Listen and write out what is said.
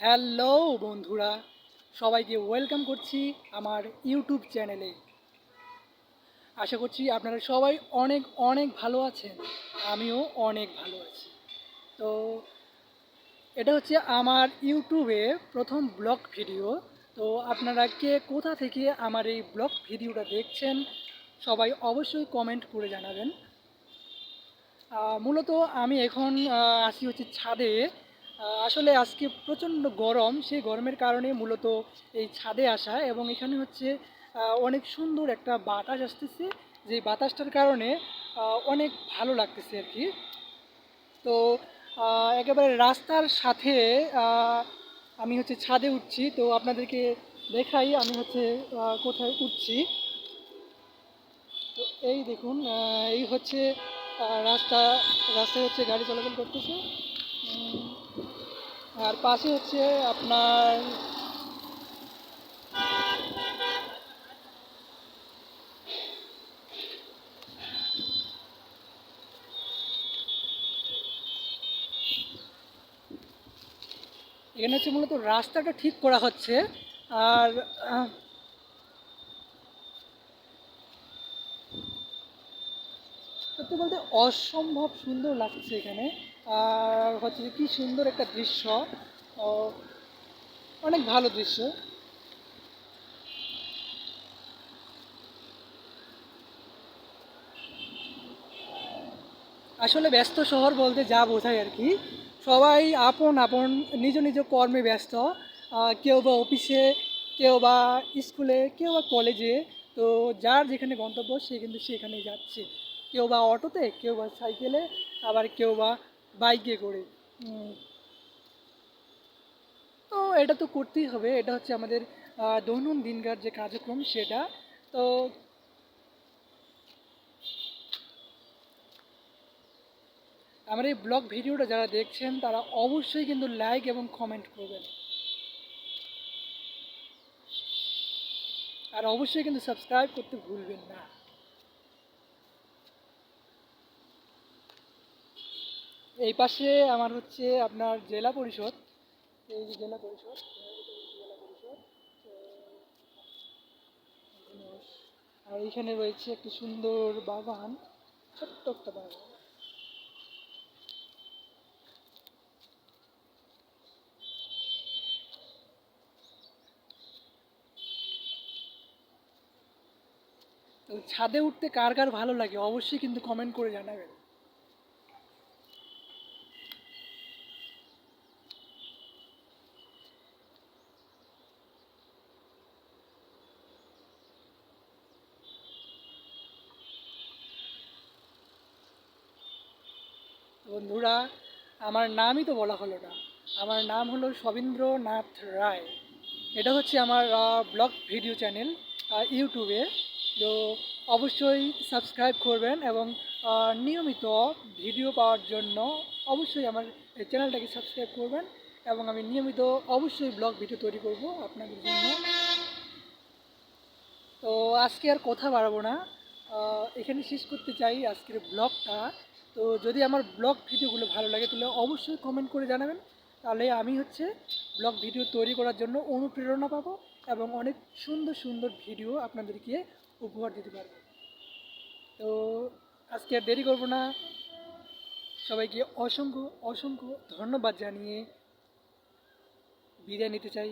Hello বন্ধুরা, সবাইকে welcome করছি আমার ইউটিউব চ্যানেলে। আশা করছি আপনারা সবাই অনেক অনেক ভালো আছেন, আমিও অনেক ভালো আছি। তো এটা হচ্ছে আমার ইউটিউবে প্রথম ব্লগ ভিডিও। তো আপনারা কে কোথা থেকে আমার এই ব্লগ ভিডিওটা দেখছেন, সবাই অবশ্যই কমেন্ট করে জানাবেন। মূলত আমি এখন আসি হচ্ছে ছাদে। আসলে আজকে প্রচণ্ড গরম। সেই গরমের কারণে মূলত এই ছাদে আসা এবং এখানে হচ্ছে অনেক সুন্দর একটা বাতাস আসতেছে। যে বাতাসটার কারণে অনেক ভালো লাগতেছে আর কি তো একেবারে রাস্তার সাথে আমি হচ্ছে ছাদে উঠছি। তো আপনাদেরকে দেখাই, আমি হচ্ছে কোথায় উঠছি। তো এই দেখুন এই হচ্ছে রাস্তা, রাস্তায় হচ্ছে গাড়ি চলাচল করতেছে। আর পাশে হচ্ছে আপনার এখানে হচ্ছে মূলত রাস্তাটা ঠিক করা হচ্ছে। আর সত্যি বলতে অসম্ভব সুন্দর লাগছে এখানে। আর হচ্ছে যে কি সুন্দর একটা দৃশ্য। অনেক ভালো দৃশ্য। আসলে ব্যস্ত শহর বলতে যা বোঝায় আর কি। সবাই আপন আপন, নিজ নিজ কর্মে ব্যস্ত। কেউ বা অফিসে, কেউ বা স্কুলে, কেউ বা কলেজে। তো যার যেখানে গন্তব্য সে কিন্তু সেখানে যাচ্ছে। কেউ বা অটোতে, কেউ বা সাইকেলে, আবার কেউ বা বাইকে করে। তো এটা তো করতেই হবে। এটা হচ্ছে আমাদের দৈনন্দিনকার যে কার্যক্রম সেটা। তো আমার এই ব্লগ ভিডিওটা যারা দেখছেন, তারা অবশ্যই কিন্তু লাইক এবং কমেন্ট করবেন। আর অবশ্যই কিন্তু সাবস্ক্রাইব করতে ভুলবেন না। এই পাশে আমার হচ্ছে আপনার জেলা পরিষদ। এই যে জেলা পরিষদ, আর এইখানে রয়েছে একটি সুন্দর বাগান, ছোট্ট একটা বাগান। ছাদে উঠতে কার কার ভালো লাগে অবশ্যই কিন্তু কমেন্ট করে জানাবেন। বন্ধুরা, আমার নামই তো বলা হলো না। আমার নাম হলো সবীন্দ্রনাথ রায়। এটা হচ্ছে আমার ব্লগ ভিডিও চ্যানেল ইউটিউবে তো অবশ্যই সাবস্ক্রাইব করবেন এবং নিয়মিত ভিডিও পাওয়ার জন্য অবশ্যই আমার চ্যানেলটাকে সাবস্ক্রাইব করবেন এবং আমি নিয়মিত অবশ্যই ব্লগ ভিডিও তৈরি করব আপনাদের জন্য। তো আজকে আর কথা বাড়াবো না। এখানে শেষ করতে চাই আজকের ব্লগটা তো যদি আমার ব্লগ ভিডিওগুলো ভালো লাগে, তাহলে অবশ্যই কমেন্ট করে জানাবেন। তাহলে আমি হচ্ছে ব্লগ ভিডিও তৈরি করার জন্য অনুপ্রেরণা পাবো এবং অনেক সুন্দর সুন্দর ভিডিও আপনাদেরকে উপহার দিতে পারব। তো আজকে আর দেরি করব না। সবাইকে অসংখ্য অসংখ্য ধন্যবাদ জানিয়ে বিদায় নিতে চাই।